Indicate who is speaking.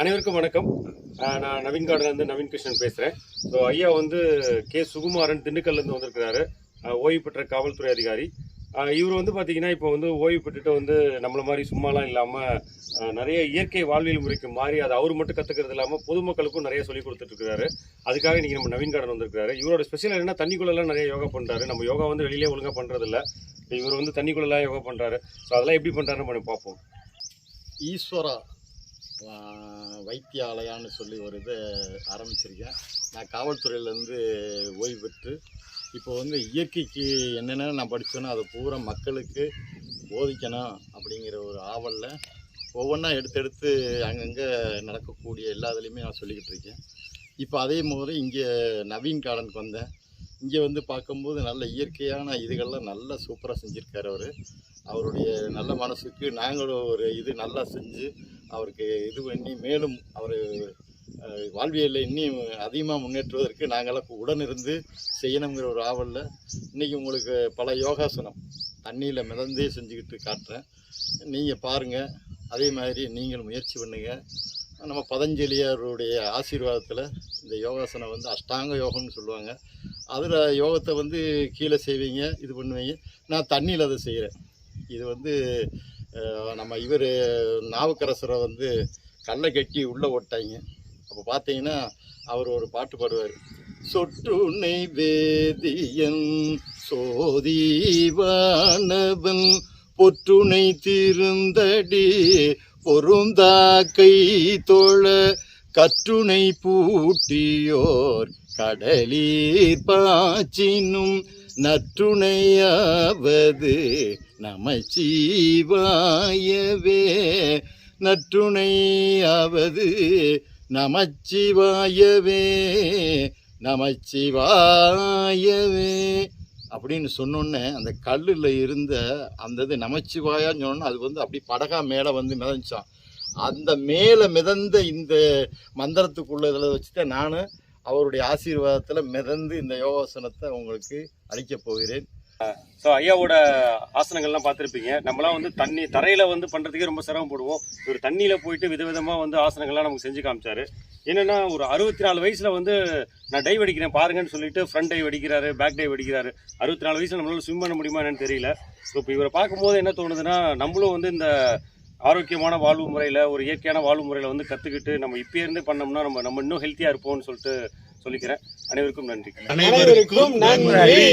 Speaker 1: அனைவருக்கும் வணக்கம். நான் நவீன் கார்டன்லேருந்து நவீன் கிருஷ்ணன் பேசுகிறேன் ஸோ ஐயா வந்து கே. சுகுமாரன் திண்டுக்கல்லேருந்து வந்திருக்கிறாரு. ஓய்வு பெற்ற காவல்துறை அதிகாரி. இவர் வந்து பார்த்தீங்கன்னா இப்போ வந்து ஓய்வு பெற்றுட்டு வந்து நம்மள மாதிரி சும்மாலாம் இல்லாமல் நிறைய இயற்கை வாழ்வியல் முறைக்கு மாறி அதை அவர் மட்டும் கற்றுக்கிறது இல்லாமல் பொதுமக்களுக்கும் நிறைய சொல்லி கொடுத்துட்ருக்காரு அதுக்காக இன்றைக்கி நம்ம நவீன் கார்டன் வந்திருக்காரு இவரோட ஸ்பெஷல் என்னன்னா தண்ணிக்குள்ளெல்லாம் நிறைய யோகா பண்ணுறாரு நம்ம யோகா வந்து வெளியிலே ஒழுங்காக பண்ணுறதில்ல இவர் வந்து தண்ணிக்குள்ளெல்லாம் யோகா பண்ணுறாரு ஸோ அதெல்லாம் எப்படி பண்ணுறாருன்னு பண்ணி பார்ப்போம்.
Speaker 2: ஈஸ்வரா. வைத்தியாலயான்னு சொல்லி ஒரு இதை ஆரம்பிச்சிருக்கேன். நான் காவல்துறையிலேருந்து ஓய்வு பெற்று இப்போ வந்து இயற்கைக்கு என்னென்ன நான் படித்தேனோ அதை பூரா மக்களுக்கு போதிக்கணும் அப்படிங்கிற ஒரு ஆவலில் ஒவ்வொன்றா எடுத்து எடுத்து அங்கங்கே நடக்கக்கூடிய எல்லா இதுலேயுமே நான் சொல்லிக்கிட்டு இருக்கேன். இப்போ அதே மாதிரி இங்கே நவீன் கார்டனுக்கு வந்தேன். இங்கே வந்து பார்க்கும்போது நல்ல இயற்கையான இதுகள்லாம் நல்லா சூப்பராக செஞ்சுருக்காரு அவர். அவருடைய நல்ல மனசுக்கு நாங்களும் ஒரு இது நல்லா செஞ்சு அவருக்கு இது பண்ணி மேலும் அவர் வாழ்வியலில் இன்னும் அதிகமாக முன்னேற்றுவதற்கு நாங்களாம் உடனிருந்து செய்யணுங்கிற ஒரு ஆவலில். இன்றைக்கி உங்களுக்கு பல யோகாசனம் தண்ணியில் மிதந்தே செஞ்சுக்கிட்டு காட்டுறேன். நீங்கள் பாருங்கள் அதே மாதிரி நீங்கள் முயற்சி பண்ணுங்கள் நம்ம பதஞ்சலியாருடைய ஆசீர்வாதத்தில் இந்த யோகாசனம் வந்து அஷ்டாங்க யோகம்னு சொல்லுவாங்க. அதில் யோகத்தை வந்து கீழே செய்வீங்க இது பண்ணுவீங்க. நான் தண்ணியில் அதை செய்கிறேன் இது வந்து நம்ம இவர் நாவுக்கரசரை வந்து கல்லை கட்டி உள்ளே ஓட்டாங்க. அப்போ பார்த்தீங்கன்னா அவர் ஒரு பாட்டு பாடுவார். சொட்டுனை வேதியன் சோதிவானவன் பொற்றுனை திருந்தடி பொருந்தா கை தோழ கற்றுனை பூட்டியோர் கடலீர் பாச்சினும் நற்றுணையாவது நமச்சிவாயவே. நற்றுணையாவது நமச்சிவாயவே. நமச்சிவாயவே. அப்படின்னு சொன்னோன்னே அந்த கல்லில் இருந்த அந்த இது நமச்சிவாயான்னு சொன்னோன்னே அது வந்து அப்படி படகா மேலே வந்து மிதந்துச்சான் அந்த மேலே மிதந்த இந்த மந்திரத்துக்குள்ள இதில் வச்சுட்டு நான் அவருடைய ஆசீர்வாதத்தில் மிதந்து இந்த யோகாசனத்தை உங்களுக்கு அளிக்கப் போகிறேன்.
Speaker 1: ஸோ ஐயாவோட ஆசனங்கள்லாம் பார்த்துருப்பீங்க. நம்மளாம் வந்து தண்ணி தரையில வந்து பண்றதுக்கே ரொம்ப சிரமப்படுவோம் இவர் தண்ணியில போயிட்டு விதவிதமாக வந்து ஆசனங்கள்லாம் நமக்கு செஞ்சு காமிச்சாரு. என்னன்னா ஒரு அறுபத்தி நாலு வயசுல வந்து நான் டைவ் அடிக்கிறேன் பாருங்கன்னு சொல்லிட்டு ஃப்ரண்ட் டைவ் அடிக்கிறாரு பேக் டைவ் அடிக்கிறாரு. அறுபத்தி நாலு வயசில் நம்மளால ஸ்விம் பண்ண முடியுமா என்னன்னு தெரியல. ஸோ இப்போ இவரை பார்க்கும்போது என்ன தோணுதுன்னா நம்மளும் வந்து இந்த ஆரோக்கியமான வாழ்வு முறையில் ஒரு இயற்கையான வாழ்வு முறையில் வந்து கற்றுக்கிட்டு நம்ம இப்பயே பண்ணோம்னா நம்ம நம்ம இன்னும் ஹெல்த்தியாக இருப்போம்னு சொல்லிட்டு சொல்லிக்கிறேன். அனைவருக்கும் நன்றி.
Speaker 2: அனைவருக்கும் நன்றி.